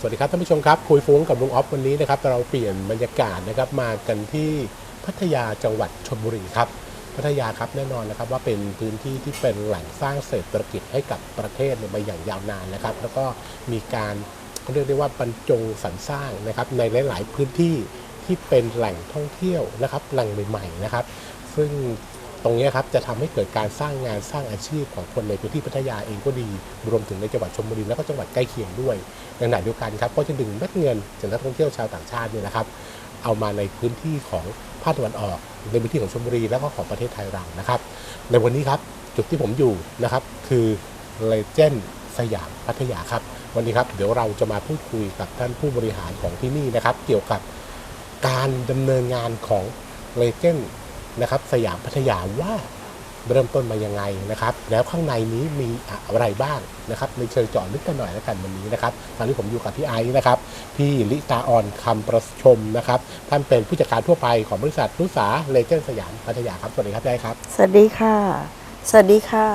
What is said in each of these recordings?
สวัสดีครับท่านผู้ชมครับ คุยฟุ้งกับลุงออฟวันนี้นะครับเราเปลี่ยนบรรยากาศนะครับมากันที่พัทยาจังหวัดชลบุรีครับ พัทยาครับแน่นอนนะครับว่าเป็นพื้นที่ที่เป็นแหล่งสร้างเศรษฐกิจให้กับประเทศมาอย่างยาวนานนะครับ แล้วก็มีการเรียกได้ว่าบรรจงสรรสร้างนะครับในหลาย ๆ พื้นที่ที่เป็นแหล่งท่องเที่ยวนะครับแหล่งใหม่ๆนะครับ ซึ่ง ตรงนี้ครับจะทำให้เกิดการสร้างงานสร้างอาชีพของคนในพื้นที่พัทยาเองก็ดีรวมถึงในจังหวัดชลบุรีแล้วก็จังหวัดใกล้เคียงด้วยในขณะเดียวกันครับก็จะดึงเม็ดเงินจากนักท่องเที่ยวชาวต่างชาติเนี่ยนะครับ เอามาในพื้นที่ของภาคตะวันออกในพื้นที่ของชลบุรีแล้วก็ของประเทศไทยเรานะครับ ในวันนี้ครับจุดที่ผมอยู่นะครับคือเลเจนสยามพัทยาครับ วันนี้ครับเดี๋ยวเราจะมาพูดคุยกับท่านผู้บริหารของที่นี่นะครับ เกี่ยวกับการดำเนินงานของเลเจน นะครับสยามพัทยาว่าเริ่มต้นมายังไงนะครับ แล้วข้างในนี้มีอะไรบ้างนะครับในเชิงเจาะลึกกันหน่อยแล้วกันวันนี้นะครับตอนนี้ผมอยู่กับพี่ไอซ์นะครับ พี่ลิตาออนคำประชมนะครับ ท่านเป็นผู้จัดการทั่วไปของบริษัทนุสาเลเจนสยามพัทยาครับ สวัสดีครับพี่ไอซ์ครับ สวัสดีค่ะ สวัสดีค่ะ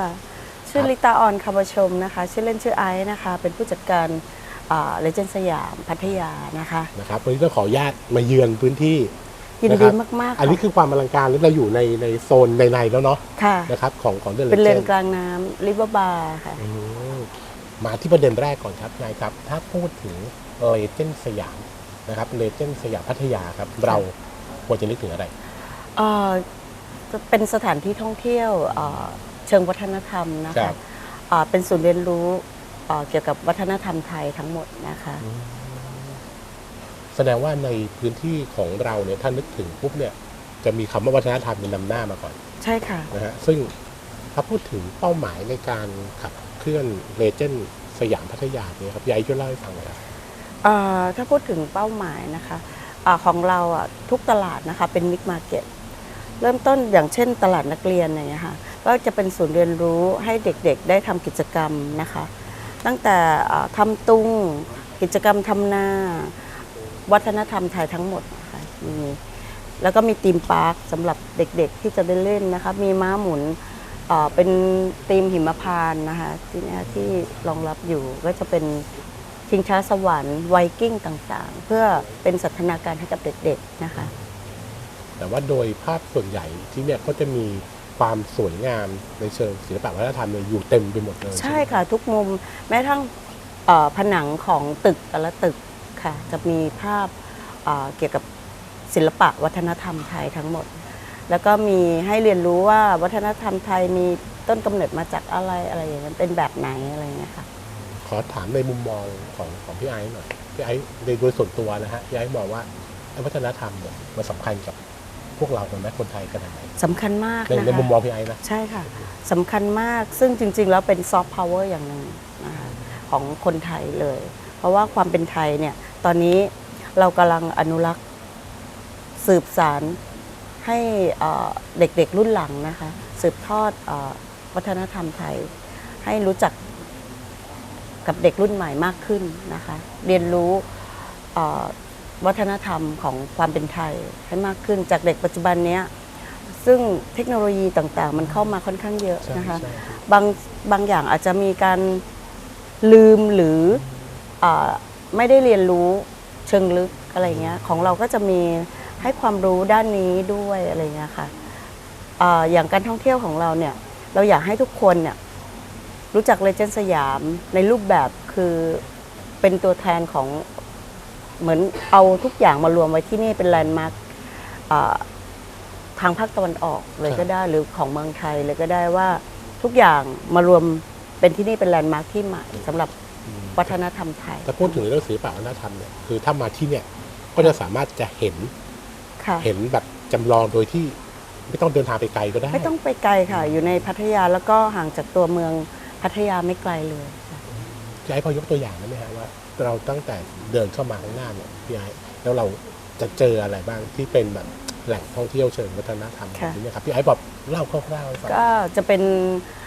ชื่คอรับลิตาออนคำประชมนะคะ ชื่อเล่นชื่อไอซ์นะคะ เป็นผู้จัดการเลเจนสยามพัทยานะคะ นะครับ วันนี้ต้องขออนุญาตมาเยือนพื้นที่ ยินนะคดีรับมากๆอันนี้คือความอลังการแล้วเราอยู่ในในโซนในในแล้วเนาะค่ะ นะครับของของเดอะเลเป็นเจเรือนนกลางน้ำริเวอร์บาร์ค่ะ มาที่ประเด็นแรกก่อนครับนายครับ ถ้าพูดถึงเลเจนสยามนะครับเลเจนสยามพัทยาครับ เราควรจะนึกถึงอะไร เอ่อจะเป็นสถานที่ท่องเที่ยวเอ่อเชิงวัฒนธรรมนะครัคะบ เอ่อเป็นศูนย์เรียนรู้เอ่อเกี่ยวกับวัฒนธรรมไทยทั้งหมดนะคะ แสดงว่าในพื้นที่ของเราเนี่ยถ้านึกถึงปุ๊บเนี่ยจะมีคำว่าวัฒนธรรมเป็นนำหน้ามาก่อนใช่ค่ะ นะฮะซึ่งถ้าพูดถึงเป้าหมายในการขับเคลื่อนเลเจนสยามพัทยาเนี่ยครับยายช่วยเล่าให้ฟังหน่อยครับ เอ่อถ้าพูดถึงเป้าหมายนะคะอาของเราอะทุกตลาดนะคะเป็นมิกมาเก็ตเริ่มต้นอย่างเช่นตลาดนักเรียนอย่างเงี้ยค่ะก็จะเป็นศูนย์เรียนรู้ให้เด็กๆ ได้ทำกิจกรรมนะคะ ตั้งแต่อ่าทำตุงกิจกรรมทำนา วัฒนธรรมไทยทั้งหมดนะคะมีแล้วก็มีธีมพาร์คสำหรับเด็กๆที่จะได้เล่นนะคะมีม้าหมุนเอ่อเป็นธีมหิมพานต์นะคะที่เนี้ยที่รองรับอยู่ก็จะเป็นชิงช้าสวรรค์ไวกิ้งต่างๆ เพื่อเป็นสันทนาการให้กับเด็กๆนะคะ แต่ว่าโดยภาพส่วนใหญ่ที่เนี่ยก็จะมีความสวยงามในเชิงศิลปะวัฒนธรรมเนี่ยอยู่เต็มไปหมดเลย ใช่ไหมค่ะ ทุกมุมแม้กระทั่งเอ่อผนังของตึกแต่ละตึก ค่ะ จะมีภาพเอ่อเกี่ยวกับศิลปะวัฒนธรรมไทยทั้งหมด แล้วก็มีให้เรียนรู้ว่าวัฒนธรรมไทยมีต้นกำเนิดมาจากอะไรอะไรอย่างนั้นเป็นแบบไหนอะไรอย่างเงี้ยค่ะ ขอถามในมุมมองของของพี่ไอซ์หน่อยพี่ไอซ์ในโดยส่วนตัวนะฮะพี่ไอซ์มองว่าไอ้วัฒนธรรมเนี่ยมันสำคัญกับพวกเราคนไหมคนไทยขนาดไหนสำคัญมากในนะในมุมคะมองพี่ไอซ์นะใช่ค่ะสำคัญมากซึ่งจริง ๆ แล้วเป็นซอฟต์พาวเวอร์อย่างหนึ่งนะคะของคนไทยเลย เพราะว่าความเป็นไทยเนี่ย ตอนนี้เรากำลังอนุรักษ์สืบสารให้เอ่อเด็กๆรุ่นหลังนะคะ สืบทอดเออวัฒนธรรมไทย ให้รู้จักกับเด็กรุ่นใหม่มากขึ้นนะคะ เรียนรู้เอ่อวัฒนธรรมของความเป็นไทยให้มากขึ้นจากเด็กปัจจุบันเนี้ยซึ่งเทคโนโลยีต่างๆ มันเข้ามาค่อนข้างเยอะใช่นะคะใช่บางบางอย่างอาจจะมีการลืมหรืออา ไม่ได้เรียนรู้เชิงลึกอะไรเงี้ยของเราก็จะมีให้ความรู้ด้านนี้ด้วยอะไรเงี้ยค่ะอาอย่างการท่องเที่ยวของเราเนี่ยเราอยากให้ทุกคนเนี่ยรู้จักเลเจนด์สยามในรูปแบบคือเป็นตัวแทนของเหมือนเอาทุกอย่างมารวมไว้ที่นี่เป็นแลนด์มาร์คทางภาคตะวันออกเลยก็ได้หรือของเมืองไทยเลยก็ได้ว่าทุกอย่างมารวมเป็นที่นี่เป็นแลนด์มาร์คที่ใหม่สำหรับอืม วัฒนธรรมไทยถ้าพูดถึงเรื่องศิลปะวัฒนธรรมเนี่ยคือถ้ามาที่เนี่ยก็จะสามารถจะเห็นค่ะเห็นแบบจำลองโดยที่ไม่ต้องเดินทางไปไกลก็ได้ ไม่ต้องไปไกลค่ะ อยู่ในพัทยาแล้วก็ห่างจากตัวเมืองพัทยาไม่ไกลเลยค่ะพี่ไอ้พอยกตัวอย่างได้ไหมฮะว่า เราตั้งแต่เดินเข้ามาข้างหน้าเนี่ยพี่ไอ้แล้วเราจะเจออะไรบ้างที่เป็นแบบแหล่งท่องเที่ยวเชิงวัฒนธรรมแบบนี้นะครับพี่ไอ้บอกเล่าคร่าวๆให้ฟังก็จะเป็นอ่า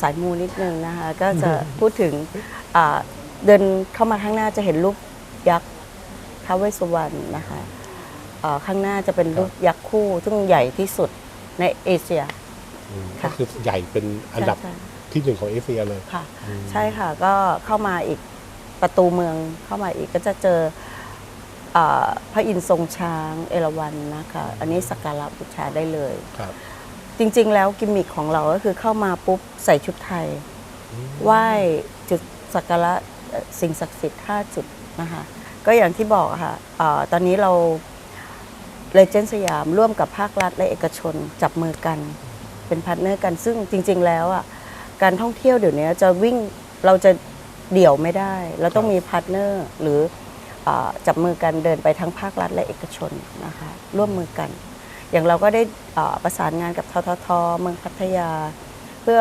สายมูนิดนึงนะคะ ก็จะพูดถึงอ่าเดินเข้ามาข้างหน้าจะเห็นรูปยักษ์ท้าวเวสสุวรรณนะคะอ่าข้างหน้าจะเป็นรูปยักษ์คู่ ซึ่งใหญ่ที่สุดในเอเชียอืมค่ะก็คือใหญ่เป็นอันดับใช่ที่หนึ่งของเอเชียเลยค่ะอืมใช่ค่ะก็เข้ามาอีกประตูเมืองเข้ามาอีกก็จะเจออ่าพระอินทร์ทรงช้างเอราวัณนะคะ อันนี้สักการะบูชาได้เลยครับ จริงๆ แล้วกิมมิคของเราก็คือเข้ามาปุ๊บใส่ชุดไทยไหว้จุดสักการะเอ่อสิ่งศักดิ์สิทธิ์5จุดนะคะก็อย่างที่บอกอะค่ะอาตอนนี้เราเลเจนด์สยามร่วมกับภาครัฐและเอกชนจับมือกัน เป็นพาร์ทเนอร์กันซึ่งจริง ๆ แล้วอะการท่องเที่ยวเดี๋ยวนี้จะวิ่งเราจะเดี่ยวไม่ได้ เราต้องมีพาร์ทเนอร์หรืออาจับมือกันเดินไปทั้งภาครัฐและเอกชนนะคะร่วมมือกัน อย่างเราก็ได้อ่าประสานงานกับทททเมืองพัทยา เพื่อ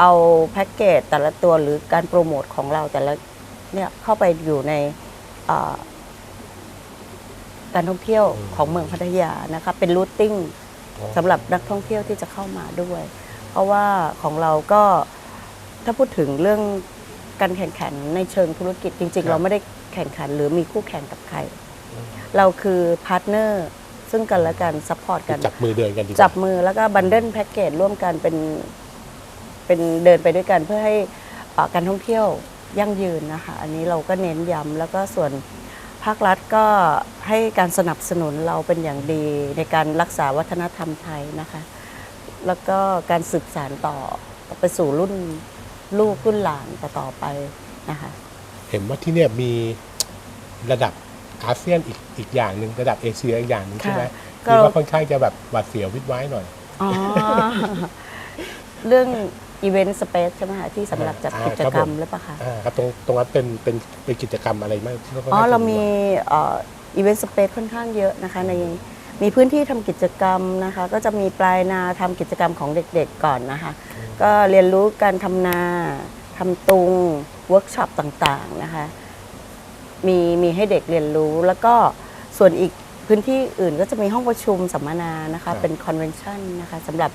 เอาแพ็กเกจแต่ละตัวหรือการโปรโมทของเราแต่ละเนี่ยเข้าไปอยู่ในอ่าการท่องเที่ยวของเมืองพัทยานะคะเป็นรูทติ้งสำหรับนักท่องเที่ยวที่จะเข้ามาด้วย เพราะว่าของเราก็ถ้าพูดถึงเรื่องการแข่งขันในเชิงธุรกิจจริงครัๆบเราไม่ได้แข่งขันหรือมีคู่แข่งกับใคร เราคือพาร์ทเนอร์ ซึ่งกันและกันซัพพอร์ตกัน จับมือเดินกันดีกว่าจับมือแล้วก็บันเดิลแพ็กเกจร่วมกันเป็นเป็นเดินไปด้วยกันเพื่อให้อ่าการท่องเที่ยวยั่งยืนนะคะอันนี้เราก็เน้นย้ำแล้วก็ส่วนภาครัฐก็ให้การสนับสนุนเราเป็นอย่างดีในการรักษาวัฒนธรรมไทยนะคะ แล้วก็การสืบสานต่อไปสู่รุ่นลูกรุ่นหลานต่อๆไปนะคะ เห็นว่าที่เนี่ยมีระดับ อาเซียนอีกอีกอย่างหนึ่งระดับเอเชียอีกอย่างหนึ่งใช่ไหมค่ะก็ที่ว่าค่อนข้างจะแบบหวาดเสียววิดไว้หน่อยอ๋อเรื่องอีเวนต์สเปซใช่ไหมคะที่สำหรับจัดอ่ากิจครับกรรมผมหรือเปล่าคะอ่าครับตรงตรงนั้นเป็นเป็นเป็นกิจกรรมอะไรบ้างที่ค่นอ๋อข้งจะเรามีอีเวนต์สเปซค่อนข้างเยอะนะคะในมีพื้นที่ทำกิจกรรมนะคะ ก็จะมีปลายนาทำกิจกรรมของเด็กๆก่อนนะคะ ก็เรียนรู้การทำนาทำตุงเวิร์กช็อปต่างๆนะคะ มีมีให้เด็กเรียนรู้ แล้วก็ส่วนอีกพื้นที่อื่นก็จะมีห้องประชุมสัมมนานะคะเป็นคอนเวนชั่นนะคะสำหรับ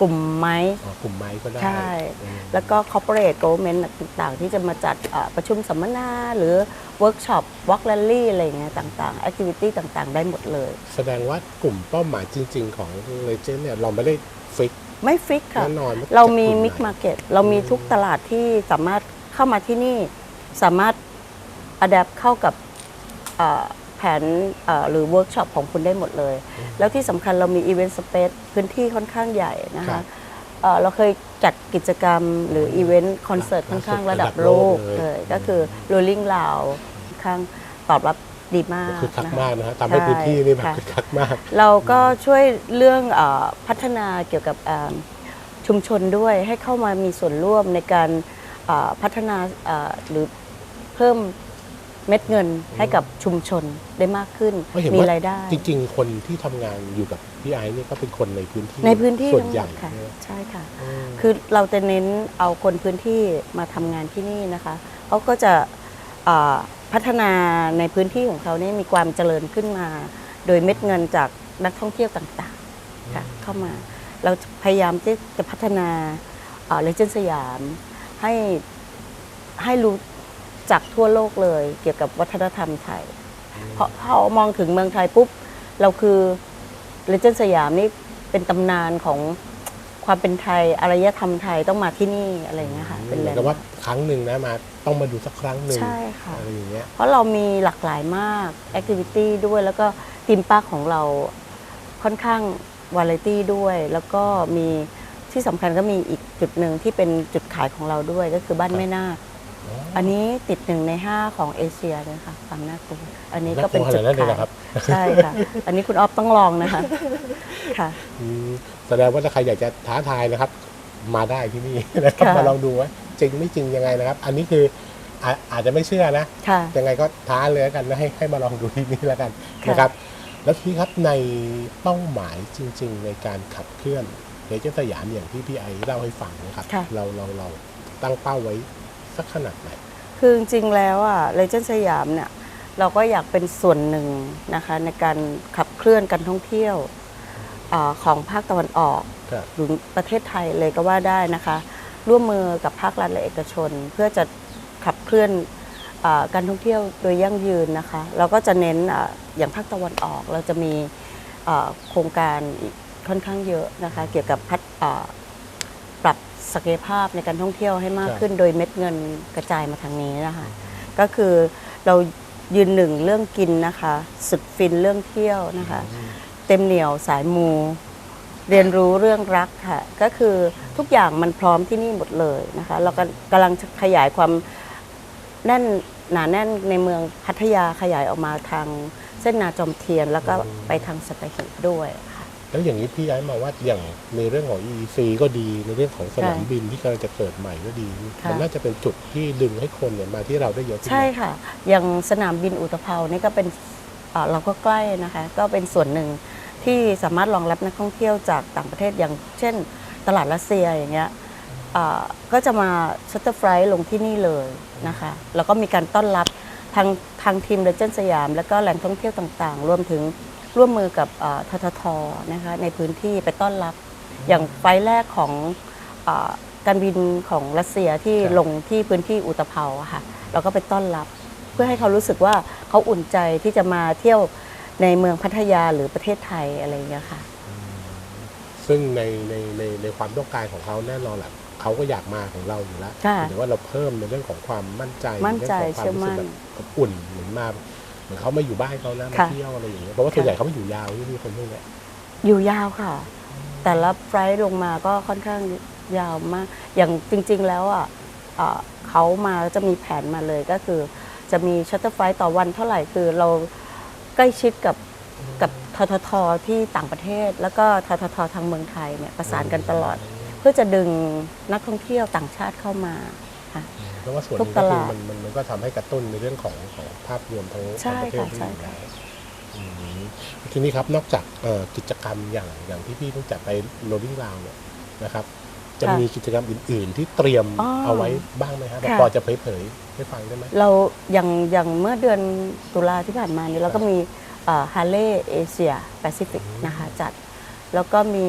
กลุ่มไม้ อ๋อกลุ่มไม้ก็ได้ใช่ อืม แล้วก็ corporate government ต่างๆ ที่จะมาจัดเอ่อประชุมสัมมนา หรือเวิร์กช็อปวอล์กแรลลี่อะไรอย่างเงี้ยต่างๆ activity ต่างๆ ได้หมดเลย แสดงว่ากลุ่มเป้าหมายจริง ๆ ของเลเจนเนี่ยเราไม่ได้ฟิกไม่ฟิกค่ะ แน่นอนว่เรามีจะกลุ่มิกไหน มาร์เก็ตเรามีทุกตลาดที่สามารถเข้ามาที่นี่ สามารถ อัดแอปเข้ากับเอ่อแผนเอ่อหรือเวิร์กช็อปของคุณได้หมดเลย แล้วที่สำคัญเรามีอีเวนต์สเปซพื้นที่ค่อนข้างใหญ่นะครัคะบเอ่อเราเคยจัดกิจกรรมหรืออีเวนต์คอนเสิร์ตค่อนข้างระดับโลกระดับโลกเลเลยยก็คือ Rolling Loud ค่อนข้างตอบรับดีมากคือคักนะคะมากนะฮะทำให้พื้นที่นี่แบบใช่คือคักมาก เราก็ช่วยเรื่องเออพัฒนาเกี่ยวกับเอ่อชุมชนด้วยให้เข้ามามีส่วนร่วมในการเอ่อพัฒนาเอ่อหรือเพิ่ม เม็ดเงินให้กับชุมชนได้มากขึ้นเพราะเห็นมีว่ารายได้ จริง ๆ คนที่ทำงานอยู่กับพี่ไอ้นี่ก็เป็นคนในพื้นที่ในพื้นที่ส่วนทั้งหใหมญ่ดค่ะ ใช่ไหมใช่ค่ะอืมคือเราจะเน้นเอาคนพื้นที่มาทำงานที่นี่นะคะเขาก็จะเอ่อพัฒนาในพื้นที่ของเขาเนี่ยมีความเจริญขึ้นมา โดยเม็ดเงินจากนักท่องเที่ยวต่างๆค่ะเข้ามา เราพยายามที่จะพัฒนาเลเจนสยามให้ให้รู้ จักทั่วโลกเลย เกี่ยวกับวัฒนธรรมไทยเพราะพอมองถึงเมืองไทยปุ๊บ เราคือเลเจนสยามนี่เป็นตำนานของความเป็นไทยอารยธรรมไทยต้องมาที่นี่อะไรอย่างเงี้ยค่ะเป็นเหแหมืล่องนกับว่าครั้งหนึ่งนะมาต้องมาดูสักครั้งหนึ่งใช่ค่ะอะไรอย่างเงี้ยเพราะเรามีหลากหลายมากแอคทิวิตี้ด้วยแล้วก็ทีมปาร์คของเราค่อนข้างวาไรตี้ด้วย แล้วก็มีที่สำคัญก็มีอีกจุดหนึ่งที่เป็นจุดขายของเราด้วยก็คือบ้านแม่นาค อันนี้ติดหนึ่งในห้าของเอเชียเลยค่ะฟังน่ากลัวอันนี้ก็เป็นน่ากลัวจุดขนาดนั้นเลยขาเหรยอครับ ใช่ค่ะ อันนี้คุณออฟต้องลองนะคะค่ะ อืมแสดงว่าถ้าใครอยากจะท้าทายนะครับ มาได้ที่นี่นะครับค่ะ มาลองดูว่าจริงไม่จริงยังไงนะครับ อันนี้คืออาอาจจะไม่เชื่อนะ ค่ะ ยังไงก็ท้าเลยแล้วกันนะให้ให้มาลองดูที่นี่แล้วกันค่ะ นะครับ แล้วพี่ครับในเป้าหมายจริง ๆ ในการขับเคลื่อนเนเจอร์สยามอย่างที่พี่ไอเล่าให้ฟังนะครับ ค่ะ เราเราเราตั้งเป้าไว้ สักขนาดไหน คือจริงๆแล้วอะเลเจนด์สยามเนี่ยเราก็อยากเป็นส่วนหนึ่งนะคะในการขับเคลื่อนการท่องเที่ยวอาของภาคตะวันออกครับหรือประเทศไทยเลยก็ว่าได้นะคะ ร่วมมือกับภาครัฐและเอกชน เพื่อจะขับเคลื่อนอาการท่องเที่ยวโดยยั่งยืนนะคะ เราก็จะเน้นอาอย่างภาคตะวันออก เราจะมีอ่าโครงการอีกค่อนข้างเยอะนะคะ เกี่ยวกับพัฒอ่าปรับ ศักยภาพในการท่องเที่ยวให้มากครับขึ้น โดยเม็ดเงินกระจายมาทางนี้นะคะก็คือเรายืนหนึ่งเรื่องกินนะคะ สุดฟินเรื่องเที่ยวนะคะ เต็มเหนียวสายมู เรียนรู้เรื่องรักค่ะ ก็คือทุกอย่างมันพร้อมที่นี่หมดเลยนะคะ เราก็กำลังจะขยายความแน่นหนาแน่นในเมืองพัทยาขยายออกมาทางเส้นนาจอมเทียน แล้วก็ไปทางสัตหีบด้วยค่ะ แล้วอย่างนี้พี่ไอ้มาว่าอย่างในเรื่องของ EEC ก็ดีในเรื่องของสนามค่ะบินที่กำลังจะเกิดใหม่ก็ดีค่ะมันน่าจะเป็นจุดที่ดึงให้คนเนี่ยมาที่เราได้เยอะขึ้นใช่ค่ะ อย่างสนามบินอุตภเปานี่ก็เป็นเอ่อเราก็ใกล้นะคะ ก็เป็นส่วนหนึ่งที่สามารถรองรับนักท่องเที่ยวจากต่างประเทศอย่างเช่น ตลาดรัสเซียอย่างเงี้ยเอ่อก็จะมาชัตเตอร์ไฟล์ลงที่นี่เลยนะคะ แล้วก็มีการต้อนรับทางทางทีมเดเจนสยาม แล้วก็แหล่งท่องเที่ยวต่างๆ รวมถึง ร่วมมือกับเอ่อทททนะคะในพื้นที่ไปต้อนรับ อย่างไฟล์แรกของเออการบินของรัสเซียที่ครับลงที่พื้นที่อุตภเปาอะค่ะเราก็ไปต้อนรับ เพื่อให้เขารู้สึกว่าเขาอุ่นใจที่จะมาเที่ยวในเมืองพัทยาหรือประเทศไทยอะไรอย่างเงี้ยค่ะ ซึ่งในในในในความต้องการของเขาแน่นอนแหละเขาก็อยากมาของเราอยู่แล้วค่ะแต่ว่าเราเพิ่มในเรื่องของความมั่นใจมั่นใจเรื่องของความรู้สึกเชื่อมั่นแบบอบอุ่นเหมือนมาเห มือนเขามาอยู่บ้านเขานะมาค่ะเที่ยวอะไรอย่างเงี้ยเพราะว่าส่วนค่ะ ใหญ่เขาไม่อยู่ยาวที่นี่คนพวกเนี้ยอยู่ยาวค่ะ แต่ละไฟล์ลงมาก็ค่อนข้างยาวมาก อย่างจริงๆแล้วอะเอ่อเขามาจะมีแผนมาเลยก็คือ จะมีชัตเตอร์ไฟล์ต่อวันเท่าไหร่คือเราใกล้ชิดกับกับทททที่ต่างประเทศ แล้วก็ททททางเมืองไทยเนี่ยประสานกันตลอด เพื่อจะดึงนักท่องเที่ยวต่างชาติเข้ามาค่ะ เพราะว่าส่วนหทุนึกงก็ตคือลาดมันมันมันก็ทำให้กระตุ้นในเรื่องของของภาพรวมทั้งใช่ทั้งประเทศค่ะที่ใช่อยู่ค่ะแล้วอืมทีนี้ครับนอกจากเอ่อกิจกรรมอย่างอย่างที่พี่เพิ่งจัดไปโรลลิ่งราวเนี่ยนะครับ จะค่ะมีกิจกรรมอื่น ๆ ที่เตรียมอ๋อเอาไว้บ้างไหมครับค่ะพอจะเผยๆให้ฟังได้ไหมเราอย่างอย่างเมื่อเดือนตุลาที่ผ่านมานี้เราก็มีฮาร์เลย์เอเชียแปซิฟิกนะคะจัด แล้วก็มี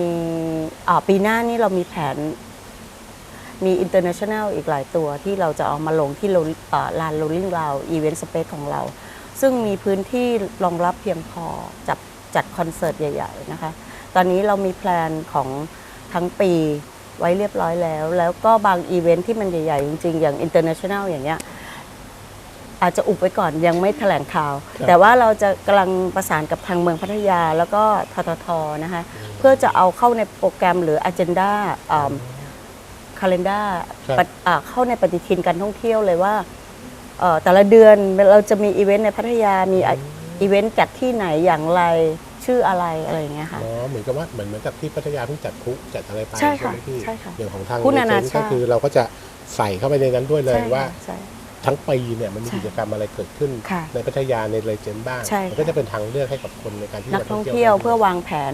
อ่าปีหน้านี่เรามีแผน มีอินเตอร์เนชั่นแนลอีกหลายตัวที่เราจะเอามาลงที่โลอ่าลานโรลลิ่งราวอีเวนต์สเปซของเรา ซึ่งมีพื้นที่รองรับเพียงพอจัดจัดคอนเสิร์ตใหญ่ ๆ นะคะ ตอนนี้เรามีแพลนของทั้งปีไว้เรียบร้อยแล้ว แล้วก็บางอีเวนท์ที่มันใหญ่ ๆ จริง ๆ อย่างอินเตอร์เนชั่นแนลอย่างเงี้ยอาจจะอุบไว้ก่อนยังไม่แถลงข่าวครับแต่ว่าเราจะกำลังประสานกับทางเมืองพัทยาแล้วก็ทททนะคะ เพื่อจะเอาเข้าในโปรแกรมหรือ Agenda คาล endar ครับ เข้าในปฏิทินการท่องเที่ยวเลยว่าเอ่อแต่ละเดือนเราจะมีอีเวนต์ในพัทยามีอะอีเวนต์จัดที่ไหนอย่างไรชื่ออะไรอะไรอย่างเงี้ยค่ะ อ๋อเหมือนกับว่าเหมือนเหมือนกับที่พัทยาเพิ่งจัดพลุจัดอะไรไปใช่ค่ะไหมพี่ใช่ค่ะอย่างของทางพลุนานาเจชาติ ก็คือเราก็จะใส่เข้าไปในนั้นด้วยเลยใช่ค่ะว่า ใช่ ทั้งปีเนี่ยมันมีใช่กิจกรรมอะไรเกิดขึ้น ค่ะในพัทยาในเลเจนด์บ้าง ใช่มัค่ะก็จะเป็นทางเลือกให้กับคนในการที่นักจะท่องเที่ยวได้เพื่อวางแผน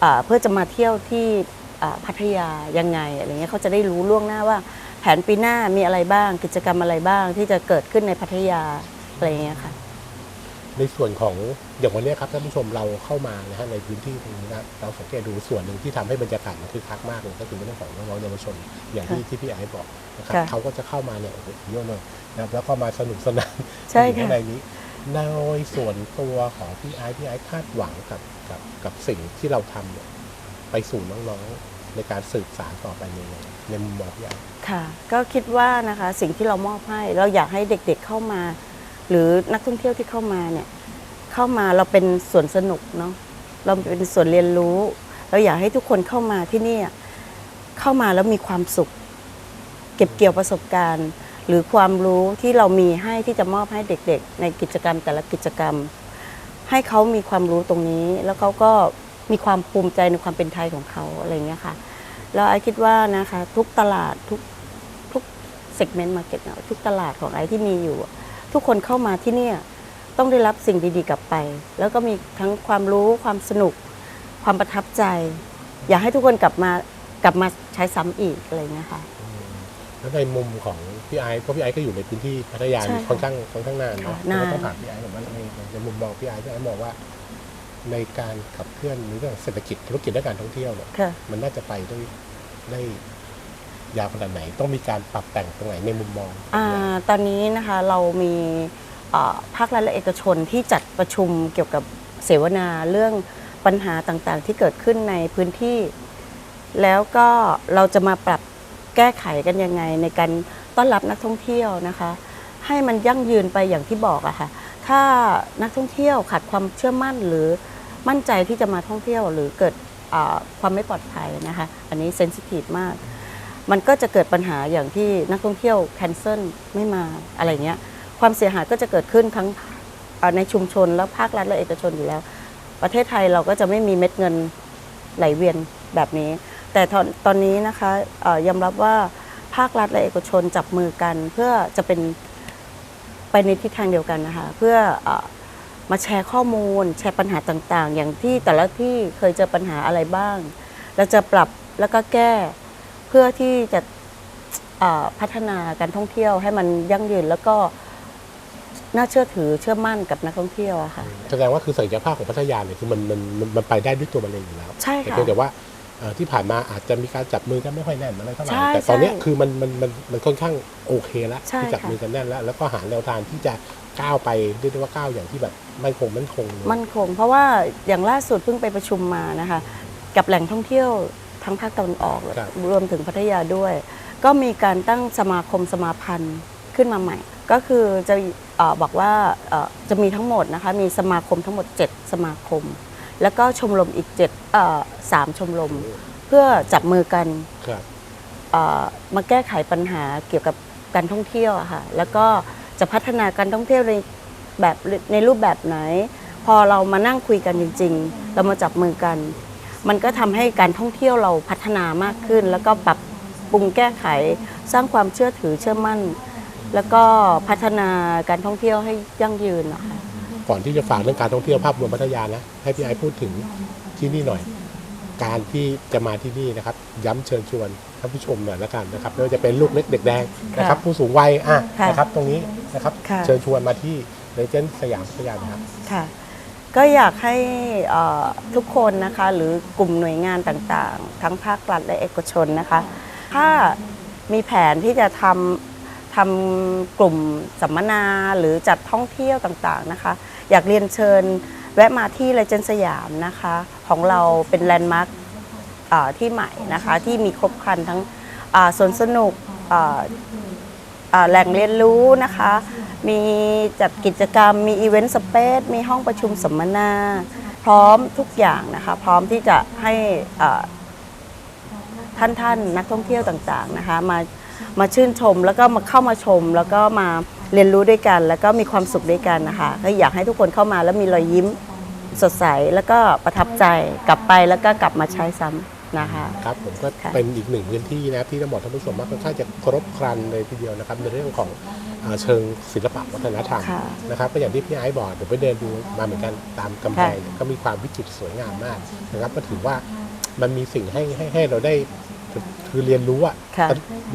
เอ่อเพื่อจะมาเที่ยวที่เอ่อ พัทยายังไงอะไรเงี้ยเขาจะได้รู้ล่วงหน้าว่า แผนปีหน้ามีอะไรบ้างกิจกรรมอะไรบ้างที่จะเกิดขึ้นในพัทยาอะไรเงี้ยค่ะ ในส่วนของอย่างวันเนี้ยครับท่านผู้ชมเราเข้ามานะฮะในพื้นที่ตรงนี้นะเราสังเกตดูส่วนหนึ่งที่ทำให้บรรยากาศมันคึกคักมากเลยก็คือเรื่องของน้องๆเยาวชนอย่างที่ที่พี่ไอ้บอกนะครับค่ะเขาก็จะเข้ามาเนี่ยโอ้โหเยอะเลยนะครับแล้วก็มาสนุกสนานใช่อยู่ค่ะข้างในนี้ในส่วนตัวของพี่ไอ้พี่ไอ้คาดหวังกับกับกับสิ่งที่เราทำเนี่ย ไปสู่น้องๆในการสืบสารต่อไปในในมุมมองพี่ไอ้ค่ะ ก็คิดว่านะคะสิ่งที่เรามอบให้เราอยากให้เด็กๆเข้ามา หรือนักท่องเที่ยวที่เข้ามาเนี่ยเข้ามาเราเป็นส่วนสนุกเนาะเราเป็นส่วนเรียนรู้ เราอยากให้ทุกคนเข้ามาที่นี่อะเข้ามาแล้วมีความสุข เก็บเกี่ยวประสบการณ์ หรือความรู้ที่เรามีให้ที่จะมอบให้เด็กๆ ในกิจกรรมแต่ละกิจกรรม ให้เขามีความรู้ตรงนี้แล้วเขาก็ มีความภูมิใจในความเป็นไทยของเขาอะไรอย่างเงี้ยค่ะแล้วไอคิดว่านะคะทุกตลาดทุกทุกเซกเมนต์มาร์เก็ตทุกตลาดของไอที่มีอยู่อะทุกคนเข้ามาที่เนี่ยต้องได้รับสิ่งดีๆกลับไป แล้วก็มีทั้งความรู้ความสนุก ความประทับใจ อยากให้ทุกคนกลับมากลับมาใช้ซ้ำอีกอะไรเงี้ยค่ะแล้วในมุมของพี่ไอซ์เพราะพี่ไอซ์ก็อยู่ในพื้นที่พัทยาใช่ค่ะค่อนข้างค่อนข้างนานเนาะค่ะนานแล้วก็ต้องถามพี่ไอซ์แบบว่าในในมุมมองพี่ไอซ์พี่ไอซ์มองว่า ในการขับเคลื่อนในเรื่องเศรษฐกิจธุรกิจและการท่องเที่ยวเนี่ยค่ะ มันน่าจะไปได้ได้ยาวขนาดไหน ต้องมีการปรับแต่งตรงไหนในมุมมองอ่าตอนนี้นะคะเรามีเอ่อภาครัฐและเอกชนที่จัดประชุมเกี่ยวกับเสวนาเรื่องปัญหาต่างๆ ที่เกิดขึ้นในพื้นที่ แล้วก็เราจะมาปรับแก้ไขกันยังไง ในการต้อนรับนักท่องเที่ยวนะคะ ให้มันยั่งยืนไปอย่างที่บอกอะค่ะถ้านักท่องเที่ยวขาดความเชื่อมั่นหรือ มั่นใจที่จะมาท่องเที่ยวหรือเกิดความไม่ปลอดภัยนะคะ อันนี้เซนซิทีฟมาก มันก็จะเกิดปัญหาอย่างที่นักท่องเที่ยวแคนเซิลไม่มาอะไรเงี้ย ความเสียหายก็จะเกิดขึ้นทั้งในชุมชนและภาครัฐและเอกชนอยู่แล้ว ประเทศไทยเราก็จะไม่มีเม็ดเงินไหลเวียนแบบนี้ แต่ตอนนี้นะคะยอมรับว่าภาครัฐและเอกชนจับมือกัน เพื่อจะเป็นไปในทิศทางเดียวกันนะคะ เพื่อ มาแชร์ข้อมูล แชร์ปัญหาต่างๆ อย่างที่แต่ละที่เคยเจอปัญหาอะไรบ้าง เราจะปรับแล้วก็แก้เพื่อที่จะเอ่อพัฒนาการท่องเที่ยวให้มันยั่งยืนแล้วก็น่าเชื่อถือเชื่อมั่นกับนักท่องเที่ยวอะค่ะแสดงว่าคือศักยภาพของพัทยาเนี่ยคือมันมันมันมันไปได้ด้วยตัวมันเองอยู่แล้วใช่แต่ค่ะเพียงแต่ว่าเอ่อที่ผ่านมาอาจจะมีการจับมือกันไม่ค่อยแน่นอะไรเท่าไหร่ใช่แต่ตอนเนี้ยใช่คือมันมันมันมันค่อนข้างโอเคแล้วใช่ที่จับค่ะมือกันแน่นแล้ว แล้วก็หาแนวทางที่จะก้าวไปเรียกได้ว่าก้าวอย่างที่แบบ มั่นคงมั่นคงเลยมั่นคง เพราะว่าอย่างล่าสุดเพิ่งไปประชุมมานะคะ กับแหล่งท่องเที่ยวทั้งภาคตะวันออกครับ รวมถึงพัทยาด้วย ก็มีการตั้งสมาคมสมาพันธ์ขึ้นมาใหม่ ก็คือจะเออบอกว่าเอ่อจะมีทั้งหมดนะคะมีสมาคมทั้งหมด 7 สมาคม แล้วก็ชมรมอีก7เอ่อสามชมรม เพื่อจับมือกันครับ เอ่อมาแก้ไขปัญหาเกี่ยวกับการท่องเที่ยวอะค่ะแล้วก็จะพัฒนาการท่องเที่ยวใน แบบในรูปแบบไหน พอเรามานั่งคุยกันจริง ๆ เรามาจับมือกัน มันก็ทำให้การท่องเที่ยวเราพัฒนามากขึ้น แล้วก็ปรับปรุงแก้ไขสร้างความเชื่อถือเชื่อมั่น แล้วก็พัฒนาการท่องเที่ยวให้ยั่งยืนนะคะก่อนที่จะฝากเรื่องการท่องเที่ยวภาพรวมพัทยานะให้พี่ไอซ์พูดถึงที่นี่หน่อย การที่จะมาที่นี่นะครับ ย้ำเชิญชวนท่านผู้ชมหน่อยละกันนะครับไม่ว่าจะเป็นลูกเล็กเด็กแดงนะครับ ผู้สูงวัยอะค่ะนะครับตรงนี้นะครับค่ะเชิญชวนมาที่ เลเจนด์สยามพัทยานะครับ ค่ะ ก็อยากให้เอ่อทุกคนนะคะ หรือกลุ่มหน่วยงานต่างๆ ทั้งภาครัฐและเอกชนนะคะ ถ้ามีแผนที่จะทำทำกลุ่มสัมมนาหรือจัดท่องเที่ยวต่างๆนะคะ อยากเรียนเชิญแวะมาที่เลเจนสยามนะคะ ของเราเป็นแลนด์มาร์คที่ใหม่นะคะ ที่มีครบครันทั้งอ่าสวนสนุกอ่าอ่าแหล่งเรียนรู้นะคะ มีจัดกิจกรรม มีอีเวนต์สเปซมีห้องประชุมสัมมนา พร้อมทุกอย่างนะคะ พร้อมที่จะให้อ่าท่านท่านๆนักท่องเที่ยวต่างๆนะคะ มามาชื่นชมแล้วก็มาเข้ามาชม แล้วก็มาเรียนรู้ด้วยกัน แล้วก็มีความสุขด้วยกันนะคะก็อยากให้ทุกคนเข้ามาแล้วมีรอยยิ้มสดใสแล้วก็ประทับใจกลับไปแล้วก็กลับมาใช้ซ้ำนะคะครับผมก็ค่ะเป็นอีกหนึ่งพื้นที่นะครับที่ต้องบอกท่านผู้ชมว่าค่อนข้างจะครบครันเลยทีเดียวนะครับในเรื่องของอ่า เชิงศิลปะวัฒนธรรมค่ะ นะครับก็อย่างที่พี่ไอซ์บอกเดี๋ยวไปเดินดูมาเหมือนกันตามกำแพงเนี่ยก็มีความวิจิตรสวยงามมากนะครับก็ถือว่ามันมีสิ่งให้ให้ให้เราได้คือเรียนรู้อะค่ะ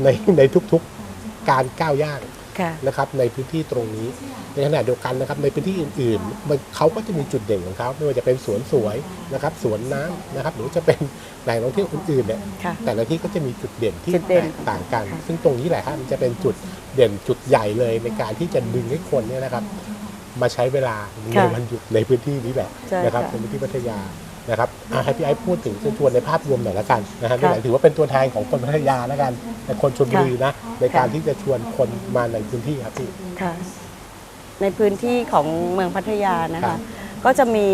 ในในทุกๆการก้าวย่างค่ะ นะครับในพื้นที่ตรงนี้ ในขณะเดียวกันนะครับในพื้นที่อื่นๆมันเขาก็จะมีจุดเด่นของเขาไม่ว่าจะเป็นสวนสวยนะครับสวนน้ำนะครับหรือว่าจะเป็นแหล่งท่องเที่ยวอื่นๆเนี่ยค่ะ แต่ละที่ก็จะมีจุดเด่นที่จุดเด่นแตกต่างกันค่ะซึ่งตรงนี้แหละครับมันจะเป็นจุดเด่นจุดใหญ่เลยในการที่จะดึงให้คนเนี่ยนะครับ มาใช้เวลาในวันหยุดในพื้นที่นี้แหละใช่นะครับค่ะ ในพื้นที่พัทยา นะครับอะให้พี่ไอ้พูดถึงเชิญชวนในภาพรวมหน่อยละกันนะฮะค่ะนี่ถือว่าเป็นตัวแทนของคนพัทยาแล้วกันแต่คนชลบุรีนะในการค่ะที่จะชวนคนมาในพื้นที่ครับพี่ค่ะ ในพื้นที่ของเมืองพัทยานะครัคะบก็จะมี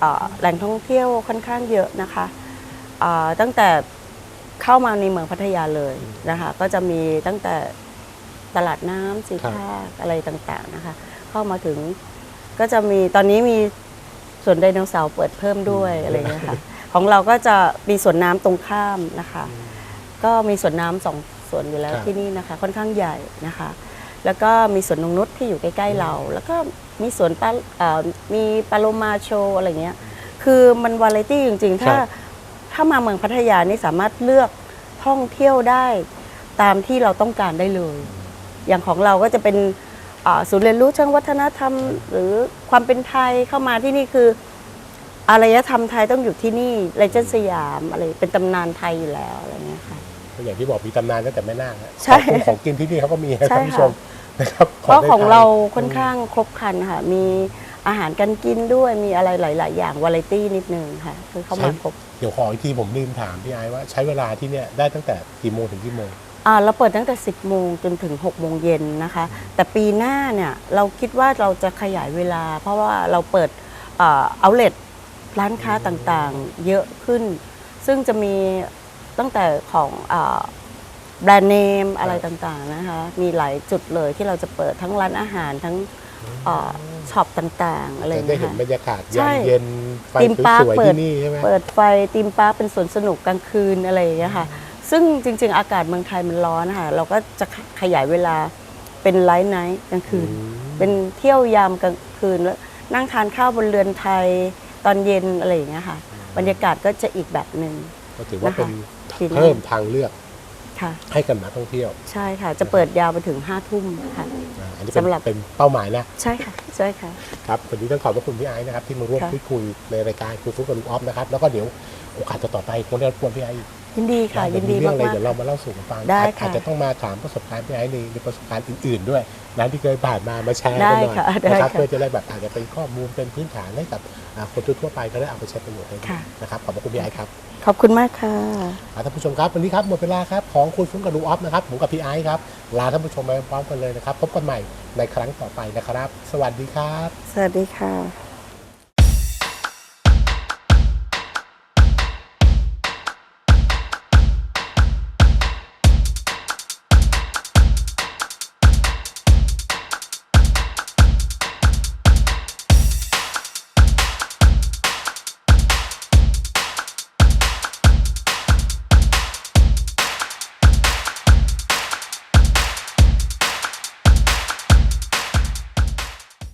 เอ่อแหล่งท่องเที่ยวค่อนข้างเยอะนะคะเอ่อตั้งแต่เข้ามาในเมืองพัทยาเลยนะคะ ก็จะมีตั้งแต่ตลาดน้ำสีภาคอะไรต่างๆนะคะ เข้ามาถึงก็จะมีตอนนี้มี สวนไดโนเสาร์เปิดเพิ่มด้วยอะไรอย่างเงี้ยค่ะ ของเราก็จะมีสวนน้ำตรงข้ามนะคะ ก็มีสวนน้ำสองสวนอยู่แล้วครับที่นี่นะคะ ค่อนข้างใหญ่นะคะ แล้วก็มีสวนนงนุชที่อยู่ใกล้ๆเรา แล้วก็มีสวนปลาเอ่อมีปลาโลมาโชว์อะไรเงี้ย คือมันวาไรตี้จริง ๆ ถ้าครับ ถ้ามาเมืองพัทยานี่สามารถเลือกท่องเที่ยวได้ตามที่เราต้องการได้เลย อย่างของเราก็จะเป็นอ่า ศูนย์เรียนรู้เชิงวัฒนธรรม หรือความเป็นไทยเข้ามาที่นี่คืออารยธรรมไทยต้องอยู่ที่นี่เลเจนสยามอะไรเป็นตำนานไทยอยู่แล้วอะไรเงี้ยค่ะก็อย่างที่บอกมีตำนานตั้งแต่แม่นาคนะใช่ของของกินที่นี่เขาก็มีนะใช่ท่านผู้ชมนะครับเพราะได้ของทนเราค่อนข้างครบครันค่ะ มีอาหารการกินด้วยมีอะไรหลาย ๆ อย่างวาไรตี้นิดนึงค่ะ คือเข้ามาครบ เดี๋ยวขออีกทีผมลืมถามพี่ไอ้ว่าใช้เวลาที่เนี่ยได้ตั้งแต่กี่โมงถึงกี่โมง อ่าเราเปิดตั้งแต่ 10 โมงจนถึง 6 โมงเย็นนะคะ แต่ปีหน้าเนี่ยเราคิดว่าเราจะขยายเวลา เพราะว่าเราเปิดเอาเล t ร้านค้าต่างๆเยอะขึ้น ซึ่งจะมีตั้งแต่ของอาแบรนด์เนมอะไรต่างๆนะคะ มีหลายจุดเลยที่เราจะเปิดทั้งร้านอาหารทั้งอ่าช็อปต่างๆอะไรอจะย่างได้เงี้ยเห็นค่ะบรรยากาศใช่ยามเย็นไฟธีมปาร์คสวยเปิๆดที่นี่ใช่ไหมเปิดไฟตีมปาร์คเป็นสวนสนุกกลางคืนอะไรอย่างเงี้ยค่ะ ซึ่งจริง ๆ อากาศเมืองไทยมันร้อนนะคะเราก็จะขยายเวลาเป็นไลท์ไนท์กลางคืนอืมเป็นเที่ยวยามกลางคืนแล้วนั่งทานข้าวบนเรือนไทยตอนเย็นอะไรอย่างเงี้ยค่ะ บรรยากาศก็จะอีกแบบหนึ่งก็ถือว่าเป็นนะคะปีหน้าเพิ่มทางเลือกค่ะให้กับนักท่องเที่ยว ใช่ค่ะ จะเปิดยาวไปถึงห้าทุ่มค่ะอ่าอันนี้เป็นสำหรับเป็นเป้าหมายนะ ใช่ค่ะ ใช่ค่ะ ครับวันนี้ต้องขอบพระคุณพี่ไอ้นะครับ ที่มาร่วมค่ะพูดคุยในรายการคุยฟุกกับลุงออฟนะครับ แล้วก็เดี๋ยวโอกาสต่อๆไปคงได้รบกวนพี่ไอ้อีก ยินดีค่ะ ยินดีเรื่องอะไรมากเดี๋ยวเรามาเล่าสู่กันฟังได้อาจค่ะ อาจจะต้องมาถามประสบการณ์พี่ไอ้ในในประสบการณ์อื่น ๆ ด้วยนะที่เคยผ่านมามาแชร์ได้กันหน่อยค่ะได้นะครับค่ะ เพื่อจะได้แบบอาจจะเป็นข้อมูลเป็นพื้นฐานให้กับอ่าคนทั่วๆไปก็ได้เอาไปใช้ประโยชน์ได้ด้วยค่ะ นะครับขอบพระคุณพี่ไอ้ครับๆขอบคุณมากค่ะ อ่าท่านผู้ชมครับวันนี้ครับหมดเวลาครับของคุณฟุ้งกับลุงออฟนะครับผมกับพี่ไอซ์ครับลาท่านผู้ชมไปพร้อมกันเลยนะครับ พบกันใหม่ในครั้งต่อไปนะครับ สวัสดีครับ สวัสดีค่ะ